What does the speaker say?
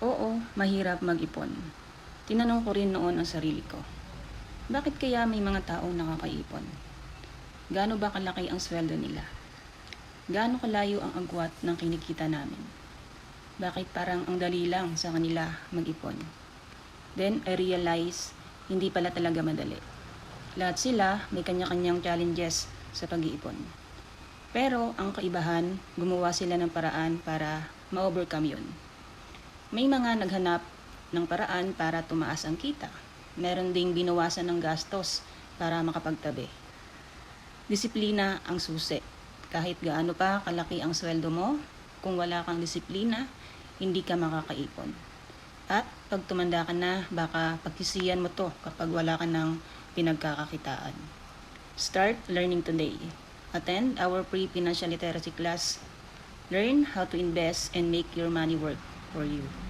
Oo, mahirap mag-ipon. Tinanong ko rin noon ang sarili ko. Bakit kaya may mga taong nakakaipon? Gaano ba kalaki ang sweldo nila? Gaano kalayo ang agwat ng kinikita namin? Bakit parang ang dali lang sa kanila mag-ipon? Then I realize, hindi pala talaga madali. Lahat sila may kanya-kanyang challenges sa pag-iipon. Pero ang kaibahan, gumawa sila ng paraan para ma-overcome yun. May mga naghanap ng paraan para tumaas ang kita. Meron ding binawasan ng gastos para makapagtabi. Disiplina ang susi. Kahit gaano pa kalaki ang sweldo mo, kung wala kang disiplina, hindi ka makakaipon. At pag tumanda ka na, baka pagkisiyan mo to kapag wala ka ng pinagkakakitaan. Start learning today. Attend our free financial literacy class. Learn how to invest and make your money work for you.